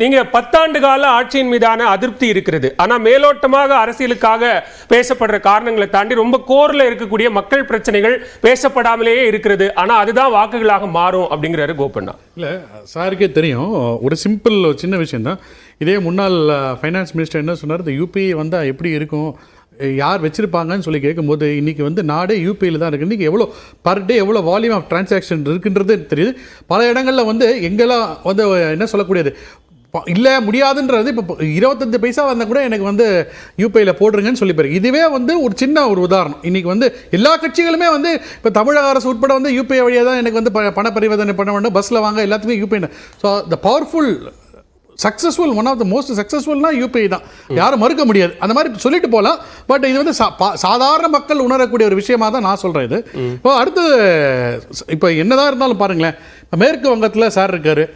நீங்க பத்தாண்டு கால ஆட்சியின் மீதான அதிருப்தி இருக்கிறது. ஆனா மேலோட்டமாக அரசியலுக்காக பேசப்படுற காரணங்களை தாண்டி ரொம்ப கோர்ல இருக்கக்கூடிய மக்கள் பிரச்சனைகள் பேசப்படாமலேயே இருக்கிறது. ஆனா அதுதான் வாக்குகளாக மாறும் அப்படிங்கிறாரு கோபண்ணா. இல்லை சாருக்கே தெரியும். ஒரு சிம்பிள் ஒரு சின்ன விஷயம் தான் இதே முன்னாள் ஃபைனான்ஸ் மினிஸ்டர் என்ன சொன்னார்? இந்த யூபிஐ வந்தால் எப்படி இருக்கும்? யார் வச்சிருப்பாங்கன்னு சொல்லி கேட்கும்போது இன்றைக்கி வந்து நாடே யூபிஐயில் தான் இருக்குது இன்றைக்கி எவ்வளோ பர் டே எவ்வளோ வால்யூம் ஆஃப் டிரான்சாக்ஷன் இருக்குன்றது தெரியுது. பல இடங்களில் வந்து எங்கெல்லாம் வந்து என்ன சொல்லக்கூடியது? இல்லை முடியாதுன்றது இப்போ இருபத்தஞ்சு பைசா வந்தால் கூட எனக்கு வந்து யூபிஐயில் போடுறீங்கன்னு சொல்லி பாரு இதுவே வந்து ஒரு சின்ன ஒரு உதாரணம். இன்றைக்கி வந்து எல்லா கட்சிகளுமே வந்து இப்போ தமிழக அரசு உட்பட வந்து யூபிஐ வழியாக தான் எனக்கு வந்து ப- பண பரிவர்த்தனை பண்ண வேண்டும். பஸ்ஸில் வாங்க எல்லாத்துக்குமே UPI so the powerful successful one of the most சக்ஸஸ்ஃபுல்னா UPI தான். யாரும் மறுக்க முடியாது. அந்த மாதிரி சொல்லிட்டு போகலாம் பட் இது வந்து சா- பா- சாதாரண மக்கள் உணரக்கூடிய ஒரு விஷயமா தான் நான் சொல்கிறேன் இது. இப்போ அடுத்து இப்போ என்னதான் இருந்தாலும் பாருங்களேன். மேற்கு வங்கத்தில் சார் இருக்காரு.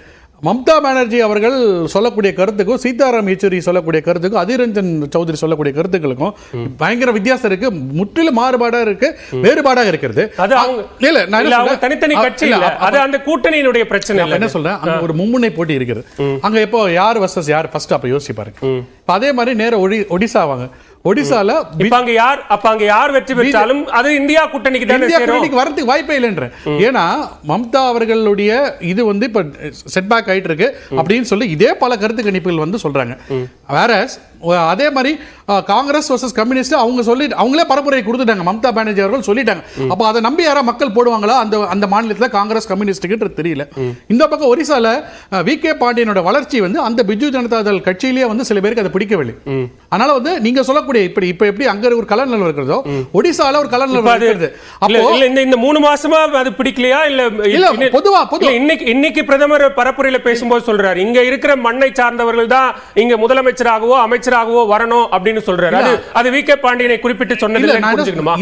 மம்தா பானர்ஜி அவர்கள் சொல்லக்கூடிய கருத்துக்கும் சீதாராம் யெச்சூரி சொல்லக்கூடிய கருத்துக்கும் அதிரஞ்சன் சௌத்ரி சொல்லக்கூடிய கருத்துக்களுக்கும் பயங்கர வித்தியாசம் இருக்கு. முற்றிலும் மாறுபாடாக இருக்கு வேறுபாடாக இருக்கிறது. இல்ல நான்? தனித்தனி கட்சி அது அந்த கூட்டணியினுடைய பிரச்சனை என்ன சொல்றேன்? அங்க ஒரு மும்முனை போட்டி இருக்குது. அங்க இப்போ யார் வர்சஸ் யார்? ஃபர்ஸ்ட் அப்ப யோசிச்சு பாருங்க. அதே மாதிரி நேர ஒடி ஒடிசா வாங்க ஒடிசால அங்க யார் அப்ப அங்க யார் வெற்றி பெற்றாலும் அது இந்தியா கூட்டணிக்கு தானே இந்தியா கூட்டணிக்கு வரதுக்கு வாய்ப்பே இல்லைன்ற. ஏன்னா மம்தா அவர்களுடைய இது வந்து இப்ப செட்பேக் ஆயிட்டு இருக்கு அப்படின்னு சொல்லி இதே பல கருத்து கணிப்புகள் வந்து சொல்றாங்க. வேற அதே மாதிரி காங்கிரஸ் வர்சஸ் கம்யூனிஸ்ட் அவங்க சொல்லி அவங்களே பரப்புரை கொடுத்துட்டாங்க. மம்தா பானர்ஜி அவர்கள் சொல்லிட்டாங்க. அப்போ அதை நம்பி யாரா மக்கள் போடுவாங்களா? அந்த அந்த மாநிலத்தில் காங்கிரஸ் கம்யூனிஸ்டுக்கு தெரியல. இந்த பக்கம் ஒரிசால வி. கே. பாண்டியனோட வளர்ச்சி வந்து அந்த பிஜு ஜனதா தள் கட்சியிலேயே வந்து சில பேருக்கு அதை பிடிக்கவில்லை. அதனால வந்து நீங்க சொல்லக்கூடிய இப்படி இப்ப எப்படி அங்க ஒரு கலர் நிலவு இருக்கிறதோ ஒடிசால ஒரு கலர் நிலவு இருக்கிறது. அப்போ இந்த இந்த மூணு மாசமா அது பிடிக்கலையா? இல்ல இல்ல, பொதுவா, பொதுவா. இன்னைக்கு இன்னைக்கு பிரதமர் பரப்புரையில பேசும்போது சொல்றாரு. இங்க இருக்கிற மண்ணை சார்ந்தவர்கள் தான் இங்க முதலமைச்சராகவோ அமைச்சராகவோ வரணும் அப்படின்னு சொல்றாரு. அது அது வி கே பாண்டியனை குறிப்பிட்டு சொன்னது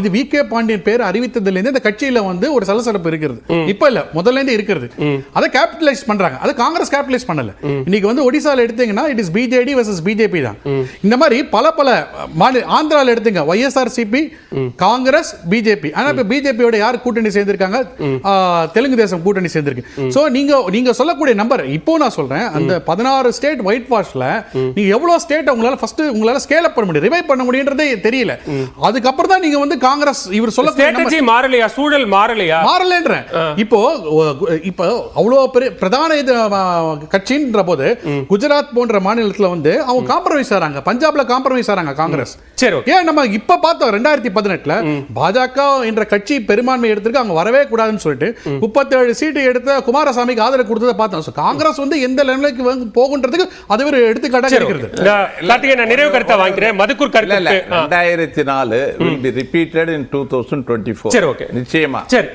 இது வி கே பாண்டியன் பேர் அறிவித்ததுல இருந்து இந்த கட்சியில வந்து ஒரு சலசலப்பு இருக்கிறது இப்ப இல்ல முதல்ல இருந்து இருக்கிறது அதை கேபிட்டலைஸ் பண்றாங்க. அது காங்கிரஸ் கேபிட்டலைஸ் பண்ணல. இன்னைக்கு வந்து ஒடிசால எடுத்தீங்கன்னா it is BJD versus BJP தான். இந்த மாதிரி பல பல மாநில ஆந்திரால எடுத்துங்க. ஒய்எஸ்ஆர் சிபி காங்கிரஸ் பிஜேபி ஆனா இப்ப பிஜேபியோட யார் கூட்டணி சேர்ந்திருக்காங்க? தெலுங்கு தேசம் கூட்டணி சேர்ந்திருக்கு. சோ நீங்க நீங்க சொல்லக்கூடிய நம்பர் இப்போ நான் சொல்றேன் அந்த பதினாறு ஸ்டேட் ஒயிட் வாஷ்ல நீங்க எவ்வளவு ஸ்டேட் உங்களால ஃபர்ஸ்ட் உங்களால ஸ்கேல் அப் பண்ண முடியும். ரிவைவ் பண்ண முடியுன்றதே தெரியல. அதுக்கப்புறம் தான் நீங்க வந்து காங்கிரஸ் இவர் number- ஸ்ட்ராட்டஜி மாறலையா? சூழல் மாறலையா? மாறலன்றேன். இப்போ இப்போ அவ்வளோ பெரிய பிரதான இது கட்சின்ற போது குஜராத் போன்ற மாநிலத்துல வந்து அவங்க காம்ப்ரமைஸ் ஆறாங்க. பஞ்சாப்ல காம்ப்ரமைஸ் ஆறாங்க காங்கிரஸ் சரி ஏன் நம்ம இப்ப பார்த்தோம் ரெண்டாயிரத்தி பதினெட்டுல பாஜக என்ற கட்சி பெரும்பான்மை எடுத்திருக்கு. அவங்க வரவே கூடாதுன்னு சொல்லிட்டு முப்பத்தேழு சீட்டு எடுத்த குமாரசாமிக்கு ஆதரவு கொடுத்ததை பார்த்தோம். காங்கிரஸ் வந்து எந்த வந்து போகுன்றதுக்கு அது ஒரு எடுத்துக்காட்டாக இருக்கிறது. கார்த்திகை நான் நிறைவு கருத்தை வாங்கிக்கிறேன்? மதுக்கூர் இல்ல இல்ல. கருத்து ஆ. ரெண்டாயிரத்தி நாலு will be repeated in two thousand twenty சரி, okay. நிச்சயமா. சரி.